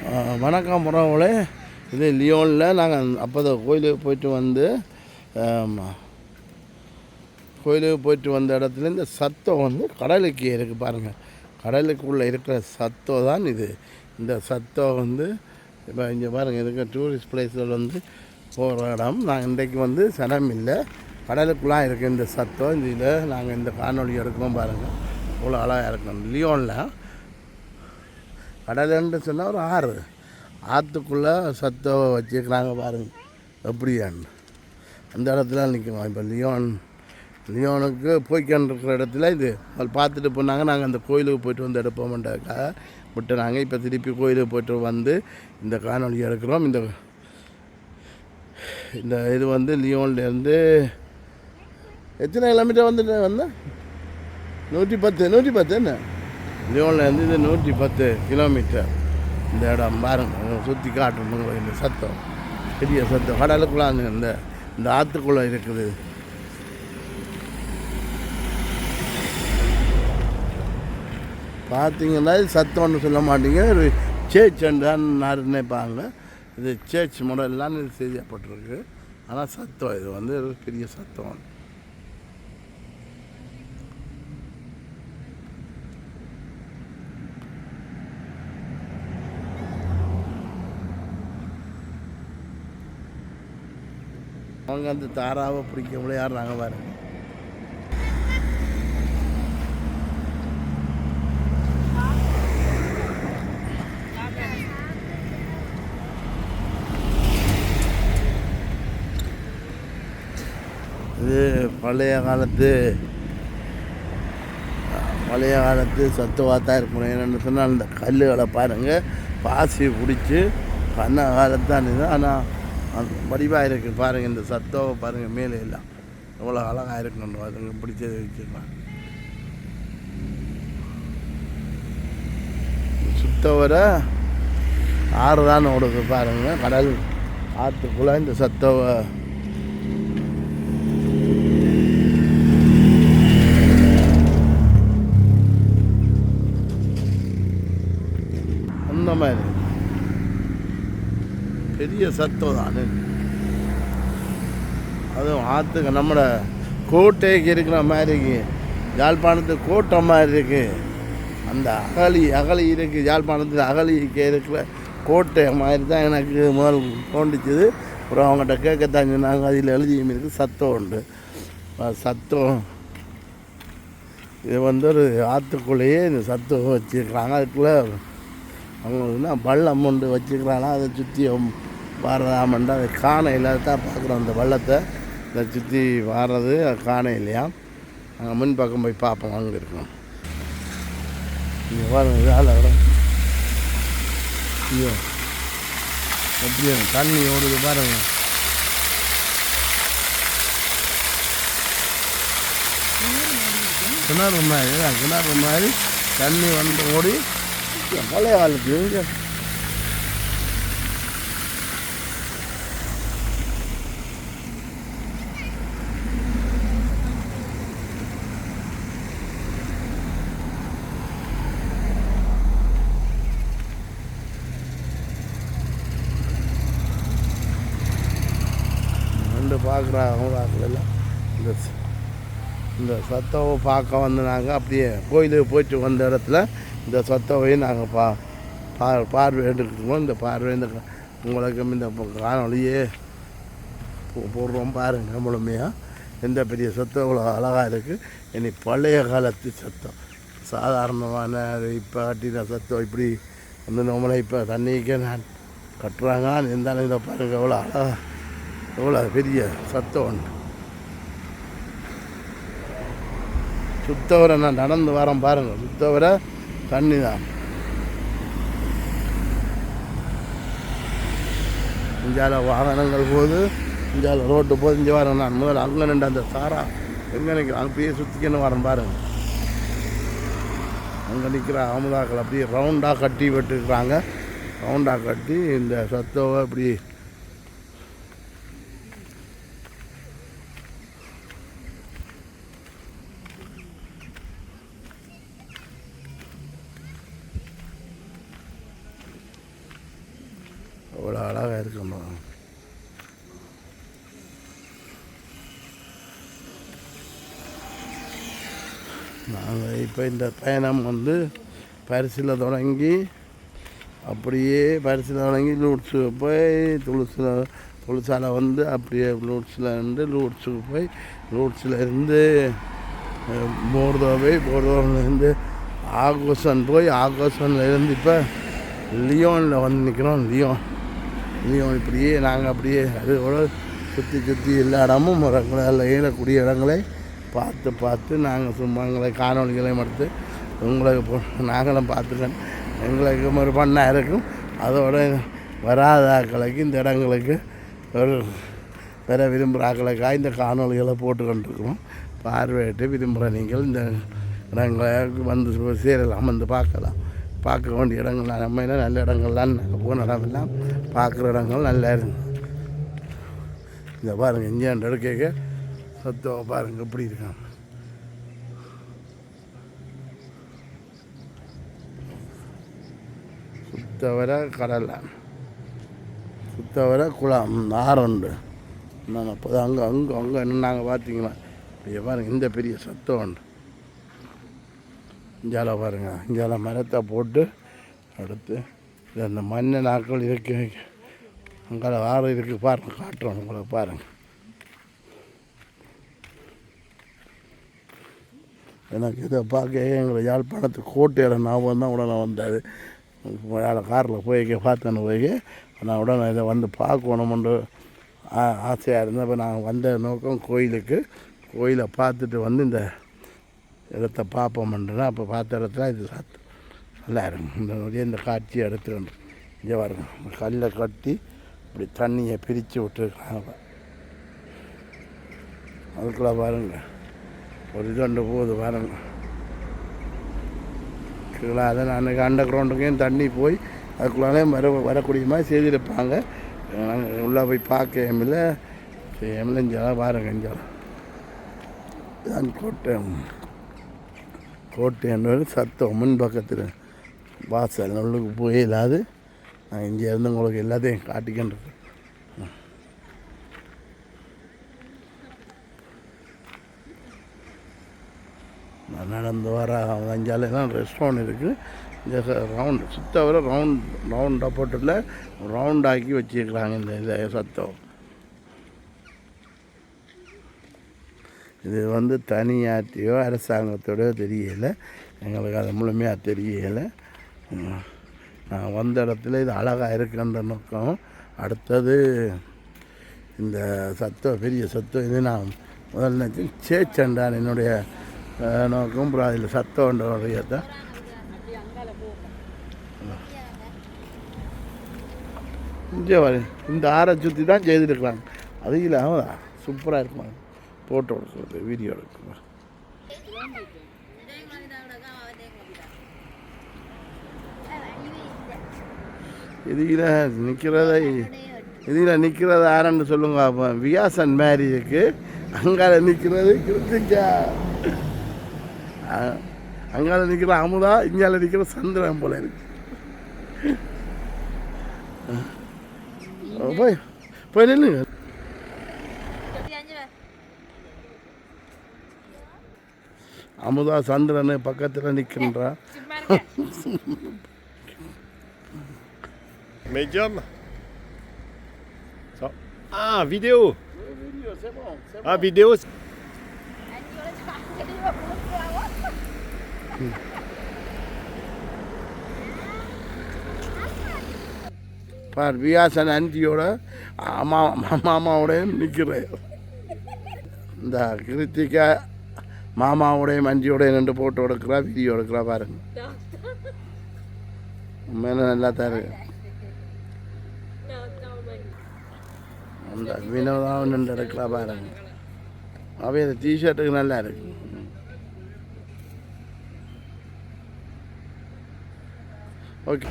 வணக்கம் உறவுகளே. இது லியோனில் நாங்கள் அப்போ தான் கோயிலுக்கு போயிட்டு வந்து கோயிலுக்கு போயிட்டு வந்த இடத்துல இந்த சத்தம் வந்து கடலுக்கு இருக்குது பாருங்கள் கடலுக்குள்ளே இருக்கிற சத்தம் தான் இது. இந்த சத்தம் வந்து இப்போ இங்கே பாருங்கள் இருக்க டூரிஸ்ட் பிளேஸில் வந்து போகிற இடம். நாங்கள் இன்றைக்கு வந்து சனம் இல்லை. கடலுக்குள்ளாக இருக்குது இந்த சத்தம். இதில் நாங்கள் இந்த காணொலி எடுக்கிறோம் பாருங்கள் அவ்வளோ அழகாக இருக்கணும் லியோனில் கடலுன்னு சொன்னால் ஒரு ஆறு. ஆற்றுக்குள்ளே சத்தம் வச்சுருக்கிறாங்க பாருங்க. எப்படியான்னு. அந்த இடத்துல நிற்கணும் இப்போ லியோன் லியோனுக்கு போய்க்கான் இருக்கிற இடத்துல இது. பார்த்துட்டு போனாங்க. நாங்கள் அந்த கோயிலுக்கு போயிட்டு வந்து எடுப்போம்ன்றதுக்காக விட்டு நாங்கள் இப்போ திருப்பி கோயிலுக்கு போயிட்டு வந்து இந்த காணொலி எடுக்கிறோம். இந்த இந்த இது வந்து லியோன்லேருந்து எத்தனை கிலோமீட்டர் வந்துட்டு வந்தேன்? நூற்றி பத்து நூற்றி பத்து என்ன? லியோன்லேருந்து இது நூற்றி பத்து கிலோமீட்டர். இந்த இடம் பாருங்க சுற்றி காட்டணும் இந்த சத்தம் பெரிய சத்தம். கடலுக்குள்ளாங்க இந்த இந்த ஆற்றுக்குள்ளே இருக்குது. பார்த்தீங்கன்னா இது சத்தம்னு சொல்ல மாட்டீங்க. ஒரு சேர்ச் தான் நினைப்பாங்க. இது சேர்ச் முறையெல்லாம் இது செய்யப்பட்டிருக்கு. ஆனால் சத்தம் இது வந்து ஒரு பெரிய சத்தம். அவங்க அந்த தாராவை பிடிக்க விளையாடுறாங்க பாருங்க இது பழைய காலத்து பழைய காலத்து சத்துவாத்தாக இருக்கணும் என்னென்னு சொன்னால் அந்த கல்லுகளை பாருங்கள் பாசி பிடிச்சி பண்ண காலத்தான் இது. ஆனால் வடிவாக இருக்குது பாருங்கள் இந்த சத்தம் பாருங்கள் மேலே எல்லாம். எவ்வளோ அழகாக இருக்கணும் அதுங்க பிடிச்சது வச்சுருக்காங்க சுத்தவர ஆறு தான் ஓடுது பாருங்கள் கடல். ஆற்றுக்குள்ளே இந்த சத்தவ அந்த மாதிரி சத்துவம் தான் அதுவும் ஆற்றுக்கு நம்மளோட கோட்டைக்கு இருக்கிற மாதிரி யாழ்ப்பாணத்து கோட்டை மாதிரி இருக்குது அந்த அகழி அகழி இருக்குது யாழ்ப்பாணத்தில் அகழிக்கு இருக்கிற கோட்டை மாதிரி தான் எனக்கு முதல் தோண்டிச்சுது அப்புறம் அவங்ககிட்ட கேட்கத்தான் சொன்னாங்க. அதில் எழுதியும் இருக்குது சத்தம் உண்டு. சத்தம் இது வந்து ஒரு ஆற்றுக்குள்ளேயே இந்த சத்தம் வச்சுருக்குறாங்க. அதுக்குள்ளே என்ன பள்ளம் ஒன்று வச்சுக்கிறாங்க அதை சுற்றி வாரதாமண்டா காணை இல்லாத தான் பார்க்குறோம் அந்த வள்ளத்தை. இதை சுற்றி வாரது காணை இல்லையா? நாங்கள் முன் பக்கம் போய் பார்ப்போம் அங்கே இருக்கோம் இங்கே பாருங்க வேலை ஐயோ அப்படியே தண்ணி ஓடுது பாருங்க. கிணறு மாதிரி கிணறு மாதிரி தண்ணி வந்து ஓடி பழைய காலத்து இங்க வந்து இந்த ச- இந்த சத்தவை பார்க்க வந்து நாங்கள் அப்படியே கோயிலுக்கு போயிட்டு வந்த இடத்துல இந்த சத்தவையும் நாங்கள் பா பா பார்வையிட்டுருக்கோம் இந்த பார்வை இந்த உங்களுக்கு இந்த காணொலியே போடுறோம் பாருங்க முழுமையாக எந்த பெரிய சத்தம் இவ்வளோ அழகாக இருக்குது இனி பழைய காலத்து சத்தம். சாதாரணமான இப்போ கட்டின சத்தம் இப்படி வந்து நம்மளை இப்போ தண்ணிக்கே நான் கட்டுறாங்க இருந்தாலும் இதை பாருங்கள் எவ்வளோ அழகா எவ்வளோ பெரிய சத்தம் உண்டு சுத்தவரை நான் நடந்து வரேன் பாருங்க. சுத்தவரை தண்ணி தான் இஞ்சால வாகனங்கள் போது இஞ்சால ரோட்டு போது இங்கே வரேன் நான் முதல்ல அங்கே நின்று அந்த சாரா எங்கே நிற்கிறேன்? அப்படியே சுற்றிக்கன்னு வரேன் பாருங்க. அங்கே நிற்கிற அமுதாக்கள் அப்படியே ரவுண்டாக கட்டி விட்டுருக்குறாங்க. ரவுண்டாக கட்டி இந்த சத்தவை இப்படி இப்போ இந்த பயணம் வந்து பரிசில் தொடங்கி அப்படியே பரிசில் தொடங்கி லூட்ஸுக்கு போய் துளுசில் துளசால வந்து அப்படியே லூட்ஸில் இருந்து லூட்ஸுக்கு போய் லூட்ஸில் இருந்து அஹ், போர்தோ போய் போர்தோவிலேருந்து ஆகோசன் போய் ஆகோசனில் இருந்து இப்போ லியோனில் வந்து நிற்கிறோம் லியோன் லியோன் இப்படியே நாங்கள் அப்படியே அது கூட சுற்றி சுற்றி எல்லா இடமும் இடங்களை ஏறக்கூடிய இடங்களை பார்த்து பார்த்து நாங்கள் சும்மா எங்களை காணொலிகளையும் எடுத்து உங்களுக்கு நாங்களும் பார்த்துக்கணும். எங்களுக்கு ஒரு பண்ணாக இருக்கும். அதோட வராத ஆக்களுக்கு இந்த இடங்களுக்கு ஒரு பெற விரும்புகிற ஆக்களுக்காக இந்த காணொலிகளை போட்டுக்கொண்டிருக்கிறோம் பார்வையிட்டு விரும்புகிற நீங்கள் இந்த இடங்களை வந்து சேரலாம் வந்து பார்க்கலாம். பார்க்க வேண்டிய இடங்கள் நம்ம என்ன நல்ல இடங்கள்லாம் நாங்கள் போன இடமெல்லாம் பார்க்குற இடங்கள் நல்லா இருக்கும் இந்த பாருங்கள் இஞ்சாண்டு எடுக்க சத்தம் பாருங்கள் எப்படி இருக்காங்க சுத்தவர கடலை. சுத்தவர குளம் ஆறுண்டு நான் அப்போ அங்கே அங்கே அங்கே என்ன நாங்கள் பார்த்தீங்களா இப்படியே பாருங்கள் இந்த பெரிய சத்தம் உண்டு. இஞ்சால பாருங்க இஞ்சால மரத்தை போட்டு அடுத்து இந்த அந்த மண்ணை நாட்கள் இருக்கு அங்கே ஆறு இருக்குது பாருங்கள் காட்டுறோம் உங்களுக்கு பாருங்கள் எனக்கு இதை பார்க்க எங்களை யாழ்ப்பாணத்து கோட்டையில் ஞாபகம் தான் உடனே வந்தது காரில் போய் பார்த்தேன்னு போய் நான் உடனே இதை வந்து பார்க்கணுமென்று ஆ- ஆசையாக இருந்தேன். இப்போ நான் வந்த நோக்கம் கோயிலுக்கு கோயிலை பார்த்துட்டு வந்து இந்த இடத்த பார்ப்போம்ன்றா அப்போ பார்த்த இடத்துல இது சாத்து நல்லா இருக்கும். இந்த நொடியே இந்த காட்சியை எடுத்துக்கணும் இங்கே வரணும் கல்லை கட்டி இப்படி தண்ணியை பிரித்து விட்டுருக்காங்க. அதுக்குள்ளே பாருங்கள் ஒரு இது போகுது பாருங்க கீழே அதை நான் அண்டர் கிரவுண்டுக்கையும் தண்ணி போய் அதுக்குள்ளாலே வர வரக்கூடிய மாதிரி செய்திருப்பாங்க நாங்கள் உள்ளே போய் பார்க்க இல்லை செய்யமில்லை இஞ்சாலும் பாருங்க இங்கே கோட்டை கோட்டை என்பது சத்தம் முன் பக்கத்தில் வாசல் உள்ளுக்கு போயிடாது இல்லாது நான் இங்கே இருந்து உங்களுக்கு எல்லாத்தையும் காட்டிக்கிட்டு நடந்து வர அஞ்சாலையெல்லாம் ரெஸ்டாரண்ட் இருக்குது இந்த ரவுண்ட் சுத்த வர ரவுண்ட் ரவுண்ட் அப்போட்டில் ரவுண்ட் ஆக்கி இந்த இதை சத்தம். இது வந்து தனியாட்டியோ அரசாங்கத்தோடயோ தெரியலை. எங்களுக்கு அது முழுமையாக தெரியலை. நான் வந்த இடத்துல இது அழகாக இருக்குன்ற நோக்கம். அடுத்தது இந்த சத்தம் பெரிய சத்தம் இது நான் முதல் முதல்ல சேச்சண்டான் என்னுடைய அஹ், நோக்கம் அதில் சத்தம் தான் இங்கே வர இந்த ஆறை சுற்றி தான் செய்திருக்கிறாங்க அது இல்லாமல் சூப்பராக இருக்குமா ஃபோட்டோ எடுக்கிறது வீடியோ எடுக்கிறது இதில் நிற்கிறத இதில் நிற்கிறது ஆரன்னு சொல்லுங்க அப்போ வியாசன் மேரேஜுக்கு அங்கால நிற்கிறது கிருத்திகா அங்கால நிற்கிற அமுதா இங்கால நிற்கிற சந்திரன் போல இருக்கு. போய் போய் நில்லுங்க. அமுதா சந்திரன் பக்கத்தில் நிற்கின்றா Medium Ça. Ah, vidéo Ah, vidéo பார் வியாசன் ஆண்டியோட அம்மா மாமாவோடையும் நிற்கிறேன் இந்த கிருத்திகா மாமாவோடையும் அஞ்சியோடையும் ரெண்டு போட்டு எடுக்கிறா வீடியோ எடுக்கிறா பாருங்க. மேலே நல்லா தான் இருக்கு. அந்த வினோதாவும் நின்று எடுக்கிறா பாருங்க. அவை இந்த டிஷர்ட்டுக்கு நல்லா இருக்கு. ஓகே.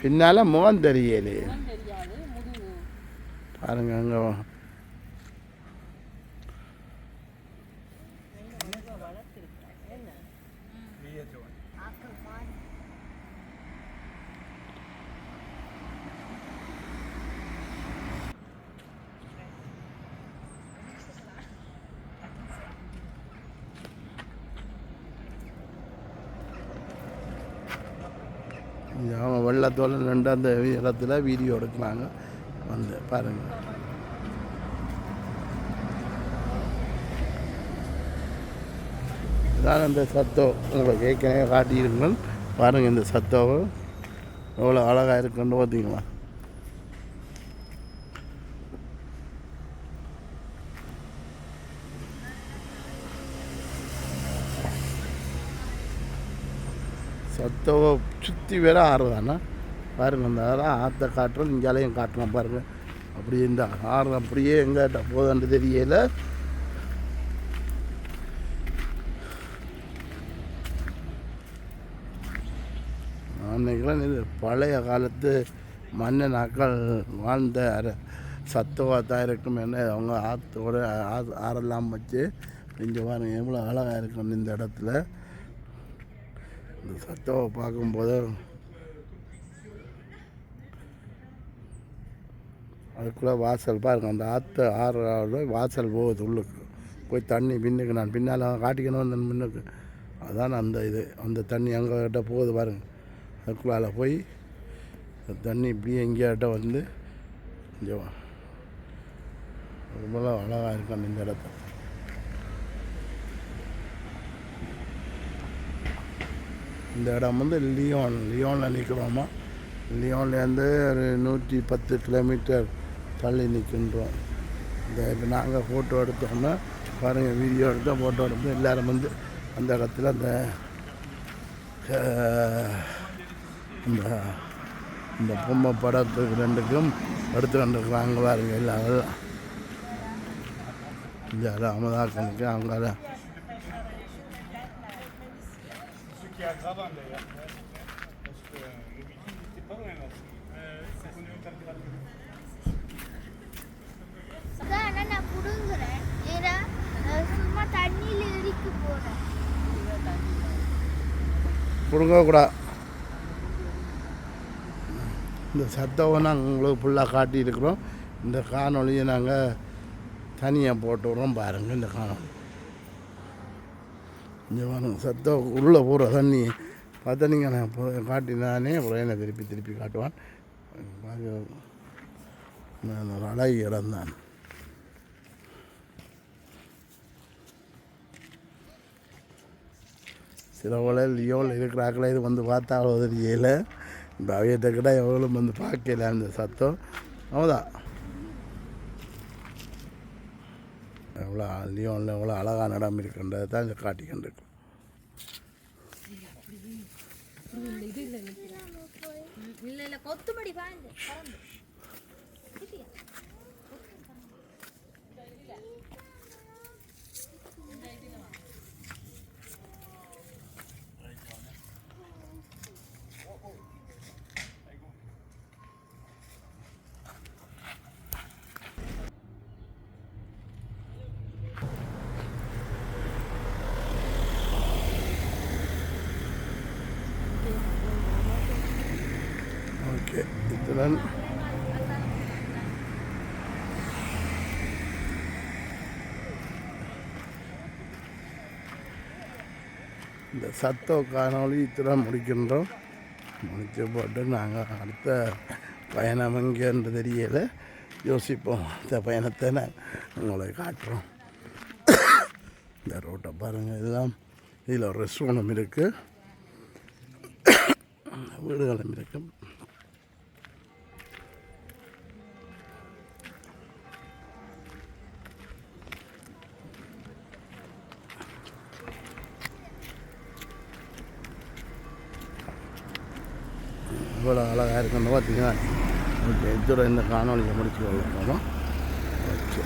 பின்னால் முகம் தெரியலையே. பாருங்க அங்கே அவன் வெள்ளத்தோட ரெண்டு அந்த இடத்துல வீடியோ எடுக்கிறாங்க வந்து பாருங்கள் இதான் அந்த சத்தோ. உங்களுக்கு ஏற்கனவே காட்டியிருங்கள் பாருங்கள் இந்த சத்தோவை எவ்வளோ அழகாக இருக்குன்னு பார்த்தீங்களா சத்தவை சுற்றி வேற ஆறு தானே பாருங்க இந்த ஆறு ஆற்ற காட்டுறோம் இங்காலையும் காட்டுறோம் பாருங்கள் அப்படியே இந்த ஆறு அப்படியே எங்கிட்ட போதான்னு தெரியல. அன்னைக்கெல்லாம் இது பழைய காலத்து மன்னனாக்கள் வாழ்ந்த அர சத்தவாக தான் இருக்கும் என்ன அவங்க ஆற்றோட ஆறெல்லாம் வச்சு இங்கே பாருங்கள் எவ்வளோ அழகாக இருக்கும் இந்த இடத்துல. இந்த சத்தாவை பார்க்கும்போது அதுக்குள்ளே வாசல் பாருங்க அந்த ஆற்று ஆறு வாசல் போகுது உள்ளுக்கு. போய் தண்ணி பின்னுக்கு நான் பின்னால் காட்டிக்கணும் அந்த முன்னுக்கு. அதான் அந்த இது அந்த தண்ணி அங்கேகிட்ட போகுது பாருங்க. அதுக்குள்ளால போய் அந்த தண்ணி இப்படியே எங்கேயாட்ட வந்து கொஞ்சம் ரொம்ப அழகாக இருக்கும் இந்த இடத்த இந்த இடம் வந்து லியோன் லியோனில் நிற்கிறோமா? லியோன்லேருந்து ஒரு நூற்றி பத்து கிலோமீட்டர் தள்ளி நிற்கின்றோம். இந்த இப்போ நாங்கள் ஃபோட்டோ எடுத்தோம்னா பாருங்கள் வீடியோ எடுத்தோம் ஃபோட்டோ எடுத்தோம் எல்லோரும் வந்து அந்த இடத்துல அந்த இந்த இந்த பொம்மை படத்துக்கு ரெண்டுக்கும் எடுத்து வந்துருக்குறாங்க பாருங்கள் எல்லாம் இந்த அமதாக்கனுக்கு அவங்க Ce qui est aggravant d'ailleurs, parce que le midi n'était pas loin là. Euh, on est au température. அதான் நான் புடுங்குறேன் ஏன்னா சும்மா தண்ணியில் இறுக்கி போறேன் கொடுக்கக்கூடாது இந்த சத்தவை நாங்கள் உங்களுக்கு ஃபுல்லாக காட்டியிருக்கிறோம் இந்த காணொலியை நாங்கள் தனியாக போட்டு விட்றோம் பாருங்கள் இந்த காணொலி இங்கே வரும் சத்தம் உள்ளே போகிற தண்ணி. பார்த்தா நீங்கள் நான் காட்டினானே அப்புறம் என்னை திருப்பி திருப்பி காட்டுவான். பார்க்க நான் ஒரு அழகி இறந்தான் சில வேளை லியோவில் இருக்கிறாக்களே இது வந்து பார்த்தா அவ்வளோ தெரியல. இந்த அவையத்தை கிட்ட எவ்வளோ வந்து பார்க்கல அந்த சத்தம். அவ்வளோதான் எவ்வளோ லியோனில் எவ்வளோ அழகாக நடம் இருக்குன்றதை தான் இங்கே காட்டிக்கிட்டு இல்லை இல்லை கொத்துமடி பாருங்க பறந்து ஓகே இத்துடன் இந்த சத்த காணொலி இத்துடன் முடிக்கின்றோம். முடிச்ச போட்டு நாங்கள் அடுத்த பயணம் எங்கேன்னு தெரியலை. யோசிப்போம். இந்த பயணத்தை நான் உங்களை காட்டுறோம். இந்த ரோட்டை பாருங்கள் இதெல்லாம் இதில் ஒரு ரூம் இருக்குது வீடுகளும் இருக்குது இவ்வளோ அழகாக இருக்குன்னு பார்த்தீங்கன்னா ஓகே இதோட இந்த காணொலியை முடிச்சு கொள்ளலாமா ஓகே.